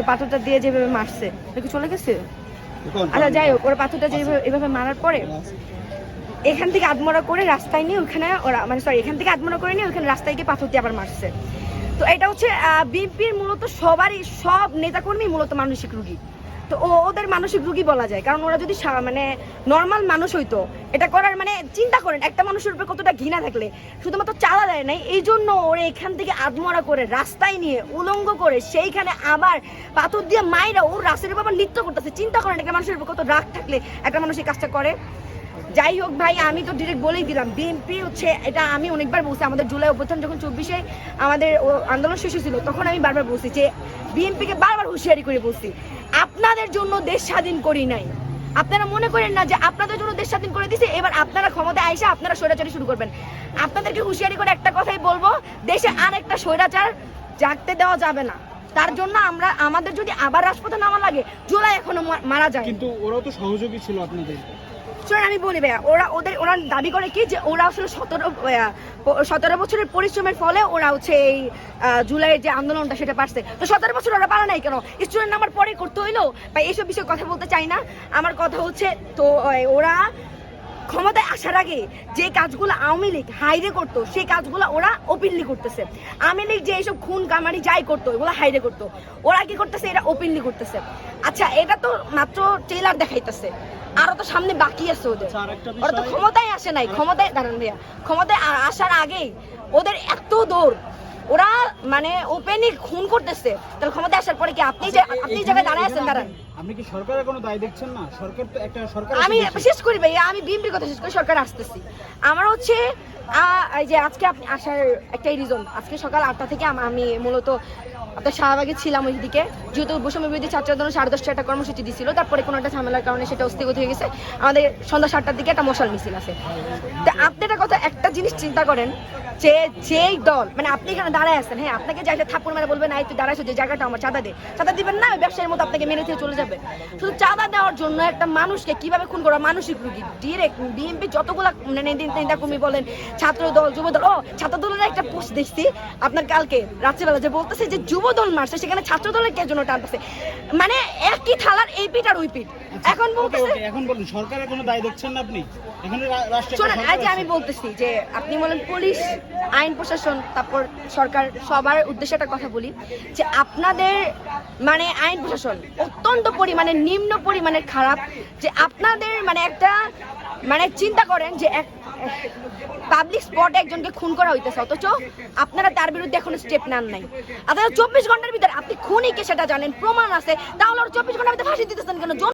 তো পাথরটা দিয়ে যেভাবে মারছে। কি চলে গেছে? আচ্ছা যাই হোক ওরা পাথরটা যেভাবে এভাবে মারার পরে এখান থেকে আদমরা করে রাস্তায় নিয়ে ওখানে ওরা মানে সরি এখান থেকে আদমরা করে নিয়ে ওখানে রাস্তায় গিয়ে পাথর দিয়ে আবার মারছে। তো এটা হচ্ছে বিএনপির মূলত সবারই সব নেতাকর্মী মূলত মানসিক রুগী। তো ও, ওদের মানসিক রুগী বলা যায়। কারণ ওরা যদি মানে নর্মাল মানুষ হইতো, এটা করার মানে চিন্তা করেন, একটা মানুষের উপরে কতটা ঘৃণা থাকলে। শুধুমাত্র চালা দেয় নাই, এই জন্য ওরা এখান থেকে আদমরা করে, রাস্তায় নিয়ে, উলঙ্গ করে, সেইখানে আবার পাথর দিয়ে মায়েরা ওর রাস্তার উপর নৃত্য করতেছে। চিন্তা করেন, একটা মানুষের উপর কত রাগ থাকলে একটা মানুষ এই কাজটা করে। যাই হোক ভাই, আমি তো ডিরেক্ট বলেই দিলাম বিএনপি হচ্ছে, এটা আমি অনেকবার বলছি, আমাদের জুলাই অভ্যুত্থান যখন চব্বিশে আমাদের আন্দোলন শেষ ছিল তখন আমি বারবার বলছি যে বিএনপিকে বারবার হুঁশিয়ারি করে বলছি। আপনাদের জন্য দেশ স্বাধীন করি নাই। আপনারা মনে করেন না যে আপনাদের জন্য দেশ স্বাধীন করে দিছে, এবার আপনারা ক্ষমতায় আইসা আপনারা স্বৈরাচারী শুরু করবেন। আপনাদেরকে হুঁশিয়ারি করে একটা কথাই বলব, দেশে আর একটা স্বৈরাচার জাগতে দেওয়া যাবে না। তার জন্য আমরা, আমাদের যদি আবার রাজপথে নামা লাগে, জুলাই এখনও মারা যায় কিন্তু ওরাও তো সহযোগী ছিল আপনাদের। শোনেন আমি বলি ভাইয়া, ওরা ওদের, ওরা দাবি করে কি যে ওরা আসলে সতেরো সতেরো বছরের পরিশ্রমের ফলে ওরা হচ্ছে এই জুলাইয়ের যে আন্দোলনটা সেটা পারছে। তো সতেরো বছর ওরা পারে নাই কেন? স্টুডেন্ট নাম্বার পরে করতে হইল? বা এইসব বিষয়ে কথা বলতে চাই না। আমার কথা হচ্ছে তো ওরা ক্ষমতায় আসার আগে যে কাজগুলো আওয়ামী লীগ হাইরে করতো সেই কাজগুলো ওরা ওপেনলি করতেছে। আওয়ামী লীগ যে এইসব খুন কামারি যাই করতো ওগুলো হাইরে করতো। ওরা কি করতেছে? এটা ওপেনলি করতেছে। আচ্ছা এটা তো মাত্র ট্রেলার দেখাইতেছে। আরও তো সামনে বাকি আছে ওদের। আচ্ছা, ওরা তো ক্ষমতায় আসে নাই। ক্ষমতায় দাঁড়ান ভাইয়া। ক্ষমতায় আসার আগেই ওদের এত দৌড়। ওরা মানে ওপেনলি খুন করতেছে। তাহলে ক্ষমতা আসার পরে কি আপনি যে আপনি জায়গায় দাঁড়ায় আছেন দাঁড়ান। আপনি কি সরকারের কোনো দায় দেখছেন না? সরকার তো একটা সরকার আমি শেষ করি ভাইয়া আমি বিএনপির কথা শেষ করে সরকার আসতেছি। আমার হচ্ছে এই যে আজকে আপনি আসার একটাই রিজন আজকে সকাল আটটা থেকে আমি মূলত আপনার শাহবাগে ছিলাম ওইদিকে। যেহেতু বৈষম্য বিরোধী ছাত্র আন্দোলন সাড়ে দশটা একটা কর্মসূচি দিছিল। তারপরে কোনো একটা ঝামেলার কারণে সেটা অস্থিগত হয়ে গেছে। আমাদের সন্ধ্যা সাতটার দিকে একটা মশাল মিছিল আছে। তা আপনি একটা কথা একটা জিনিস চিন্তা করেন যে, যেই দল মানে আপনি এখানে দাঁড়ায় আছেন হ্যাঁ আপনাকে যাইতে থাপ্পড় মেরে বলবে, না তুই দাঁড়াইছো যে জায়গাটা আমার চাঁদা দে, চাঁদা দিবেন না ব্যবসায়ীর মতো আপনাকে মেরে দিয়ে চলে যাবে। শুধু চাঁদা দেওয়ার জন্য একটা মানুষকে কীভাবে খুন করা? মানসিক রুগী ডিরেক্ট বিএনপি যতগুলা মানে নেতা কর্মী বলেন ছাত্র দল যুব দল ও ছাত্র দলের একটা পোস্ট দেখছি, আপনার কালকে, রাত্রিবেলা যে বলতেছে যে যুব দল মারছে, সেখানে ছাত্র দলের কে জন্য টানতেছে? মানে একই থালার এই পিঠ আর ওই পিঠ। এখন বলতেছে এখন বলুন সরকারের কোনো দায় দেখছেন না আপনি? এখানে রাষ্ট্রে আজ আমি বলতেছি যে আপনি বলেন পুলিশ আইন প্রশাসন তারপর সরকার সবার উদ্দেশ্যে একটা কথা বলি যে আপনাদের মানে আইন প্রশাসন অত্যন্ত পরিমাণে নিম্ন পরিমাণের খারাপ যে আপনাদের মানে একটা মানে চিন্তা করেন যে এক পাবলিক স্পটে একজনকে খুন করা হইতেছে অথচ আপনারা তার বিরুদ্ধে এখনও স্টেপ নেন নাই। আপনারা চব্বিশ ঘণ্টার ভিতরে আপনি খুনি কে সেটা জানেন? প্রমাণ আছে। তাহলে চব্বিশ ঘণ্টার ভিতরে ফাঁসি দিতেছেন কেন?